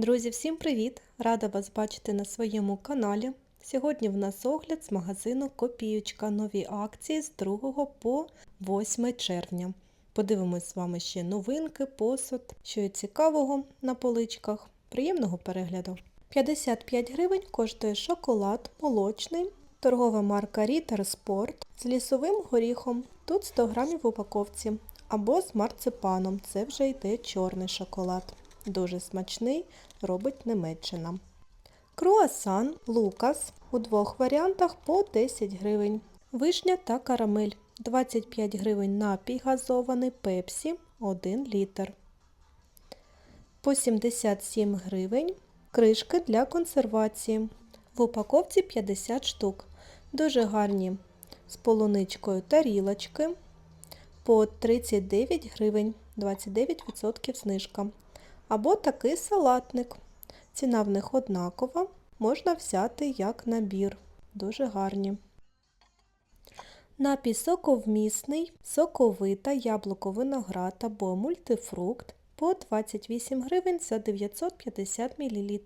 Друзі, всім привіт! Рада вас бачити на своєму каналі. Сьогодні в нас огляд з магазину Копіючка. Нові акції з 2 по 8 червня. Подивимось з вами ще новинки, посуд, що є цікавого на поличках. Приємного перегляду! 55 гривень коштує шоколад молочний, торгова марка Ritter Sport з лісовим горіхом. Тут 100 грамів в упаковці. Або з марципаном. Це вже йде чорний шоколад. Дуже смачний, робить Німеччина. Круасан Лукас у двох варіантах по 10 гривень. Вишня та карамель 25 гривень напій газований пепсі 1 літр. По 77 гривень кришки для консервації. В упаковці 50 штук. Дуже гарні з полуничкою тарілочки по 39 гривень, 29% знижка. Або такий салатник. Ціна в них однакова, можна взяти як набір. Дуже гарні. Напій соковмісний, соковита, яблуко виноград або мультифрукт по 28 гривень за 950 мл.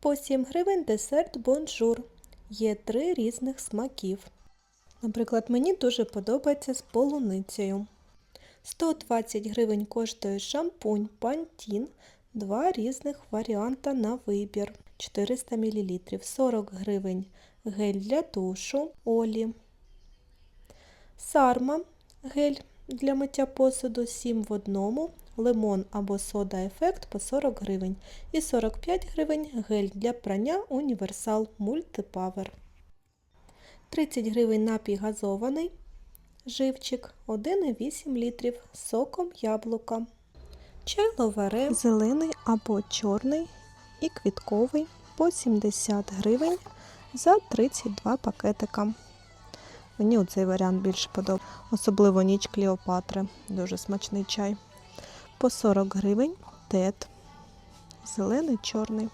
По 7 гривень десерт бонжур. Є три різних смаків. Наприклад, мені дуже подобається з полуницею. 120 гривень коштує шампунь Pantene, два різних варіанта на вибір. 400 мл. 40 гривень гель для душу Олі. Сарма гель для миття посуду 7 в одному. Лимон або сода ефект по 40 гривень. І 45 гривень гель для прання Універсал Мультипавер. 30 гривень напій газований. Живчик 1,8 літрів соком яблука. Чай ловере зелений або чорний і квітковий по 70 гривень за 32 пакетика. Мені оцей варіант більше подобається, особливо ніч Клеопатри. Дуже смачний чай. По 40 гривень тет. Зелений чорний.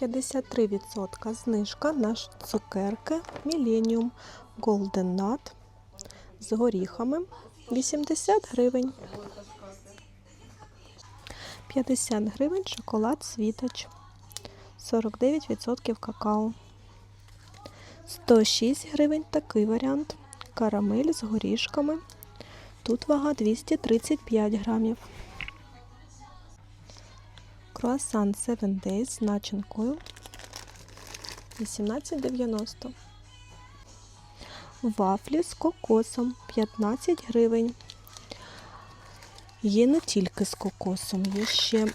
53% знижка на цукерки Millennium Golden Nut з горіхами 80 гривень. 50 гривень шоколад світоч. 49% какао. 106 гривень такий варіант. Карамель з горішками. Тут вага 235 грамів. Круасан 7 Days з начинкою 18,90. Вафлі з кокосом 15 гривень. Є не тільки з кокосом, є ще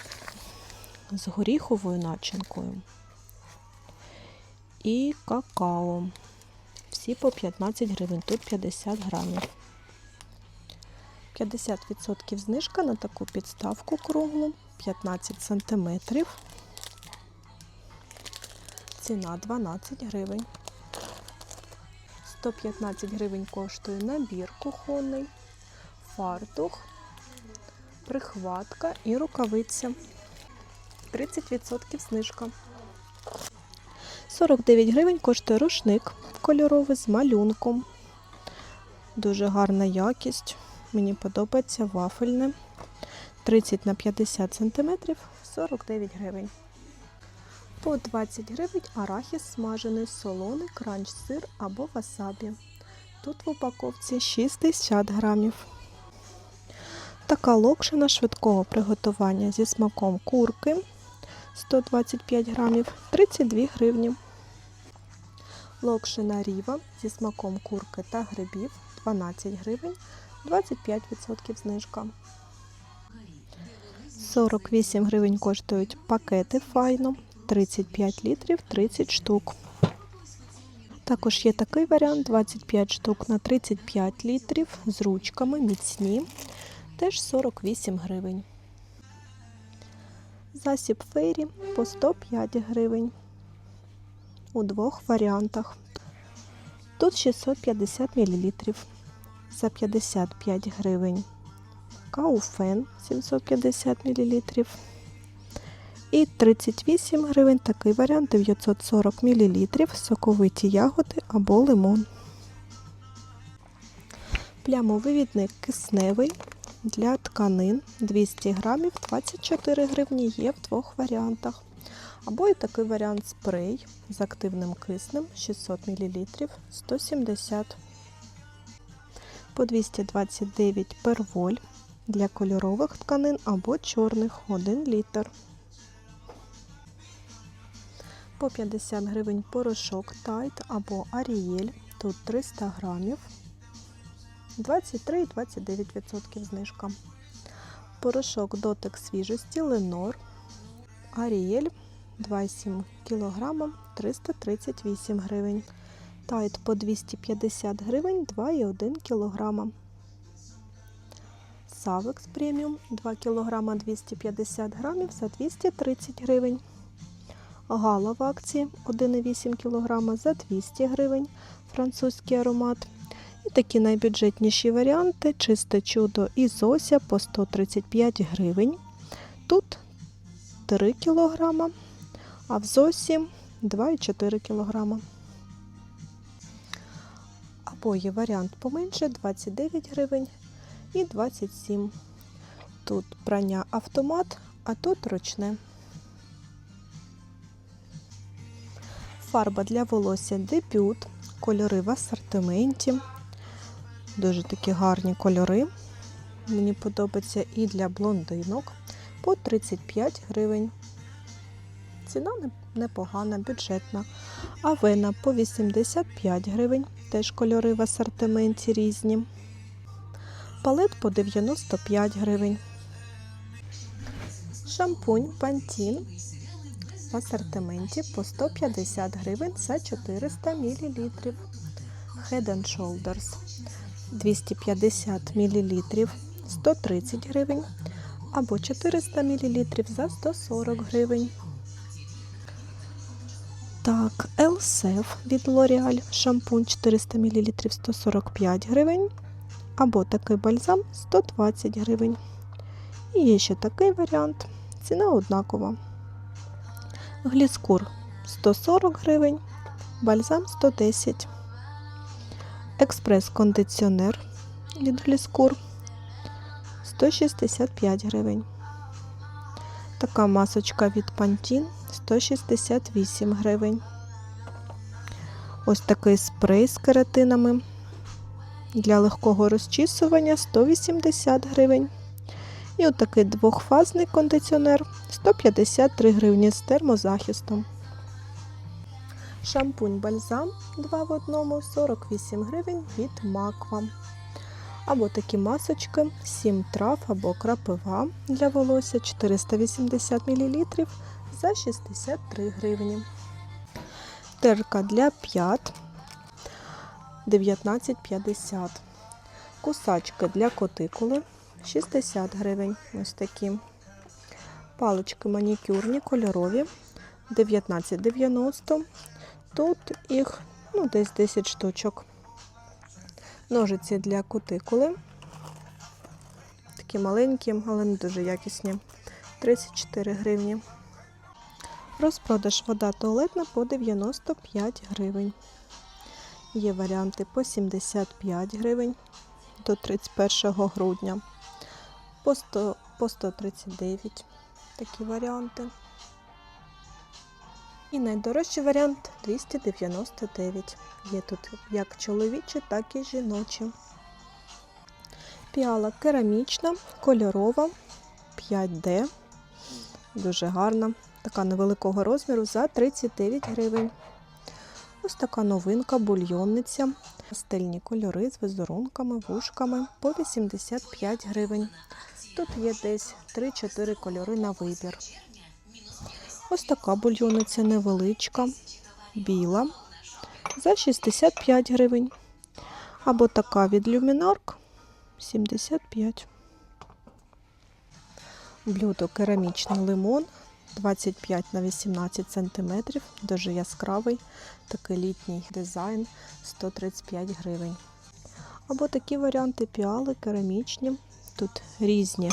з горіховою начинкою і какао. Всі по 15 гривень, тут 50 грамів. 50% знижка на таку підставку круглу, 15 см. Ціна 12 гривень. 115 гривень коштує набір кухонний, фартух, прихватка і рукавиця. 30% знижка. 49 гривень коштує рушник кольоровий з малюнком. Дуже гарна якість. Мені подобається вафельне. 30 на 50 см 49 гривень. По 20 гривень арахіс смажений, солоний, кранч, сир або васабі. Тут в упаковці 60 грамів. Така локшина швидкого приготування зі смаком курки 125 грамів 32 гривні. Локшина ріва зі смаком курки та грибів 12 гривень 25% знижка. 48 гривень коштують пакети файно 35 літрів 30 штук. Також є такий варіант 25 штук на 35 літрів з ручками міцні, теж 48 гривень. Засіб фейрі по 105 гривень. У двох варіантах. Тут 650 мл за 55 гривень. Кауфен 750 мл. І 38 гривень такий варіант 940 мл соковиті ягоди або лимон. Плямовий відник кисневий для тканин 200 грамів 24 гривні є в двох варіантах. Або і такий варіант спрей з активним киснем 600 мл 170 по 229 перволь для кольорових тканин або чорних 1 літр. По 50 гривень порошок Тайт або Арієль. Тут 300 грамів. 23,29% знижка. Порошок дотик свіжості Ленор. Арієль 2,7 кг 338 гривень. Тайт по 250 гривень 2,1 кг. Савекс преміум 2 кг 250 грамів за 230 гривень. Гала в акції 1,8 кг за 200 гривень. Французький аромат. І такі найбюджетніші варіанти: чисте чудо і Зося по 135 гривень. Тут 3 кг, а в Зосі 2,4 кг. Або є варіант поменше 29 гривень і 27. Тут прання автомат, а тут ручне. Фарба для волосся дебют. Кольори в асортименті. Дуже такі гарні кольори. Мені подобається і для блондинок по 35 гривень. Ціна непогана, бюджетна. Авена по 85 гривень. Теж кольори в асортименті різні. Палет по 95 гривень. Шампунь Pantene асортименті по 150 гривень за 400 мл. Head and Shoulders 250 мл 130 гривень або 400 мл за 140 гривень. Так, Elsef від L'Oreal шампунь 400 мл 145 гривень. Або такий бальзам 120 гривень. І є ще такий варіант. Ціна однакова. Гліскур 140 гривень, бальзам 110. Експрес-кондиціонер від Гліскур 165 гривень. Така масочка від Pantene 168 гривень. Ось такий спрей з кератинами для легкого розчісування 180 гривень. І отакий двохфазний кондиціонер 153 гривні з термозахистом. Шампунь бальзам 2 в 1 48 гривень від Маква. Або такі масочки 7 трав або крапива для волосся 480 мл за 63 гривні. Терка для п'ят 19,50. Кусачки для котикули 60 гривень. Ось такі. Палички манікюрні, кольорові 19,90. Тут їх ну, десь 10 штучок. Ножиці для кутикули. Такі маленькі, але не дуже якісні. 34 гривні. Розпродаж вода туалетна по 95 гривень. Є варіанти по 75 гривень до 31 грудня. По 100, по 139 такі варіанти. І найдорожчий варіант 299. Є тут як чоловічі, так і жіночі. Піала керамічна, кольорова, 5D. Дуже гарна. Така невеликого розміру за 39 гривень. Ось така новинка, бульйонниця. Стильні кольори з візерунками, вушками по 85 гривень. Тут є десь 3-4 кольори на вибір. Ось така бульйониця невеличка, біла за 65 гривень. Або така від люмінарк 75. Блюдо керамічний лимон 25 на 18 см, дуже яскравий, такий літній дизайн 135 гривень. Або такі варіанти піали керамічні. Тут різні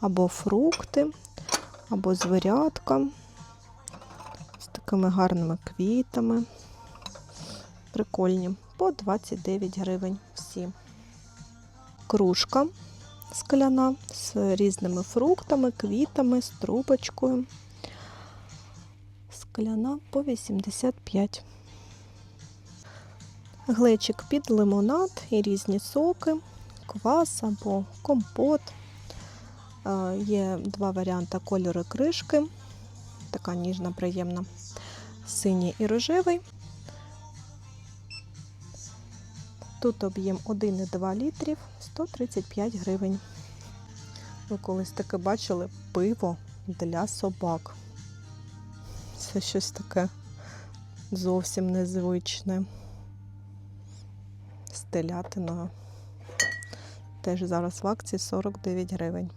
або фрукти, або звірятка з такими гарними квітами. Прикольні. По 29 гривень всі. Кружка скляна з різними фруктами, квітами, з трубочкою. Скляна по 85. Глечик під лимонад і різні соки, квас або компот. Е, Є два варіанти кольору кришки. Така ніжна, приємна. Синій і рожевий. Тут об'єм 1,2 літрів 135 гривень. Ви колись таке бачили пиво для собак. Це щось таке зовсім незвичне. З телятиною. Теж зараз в акції 49 гривень.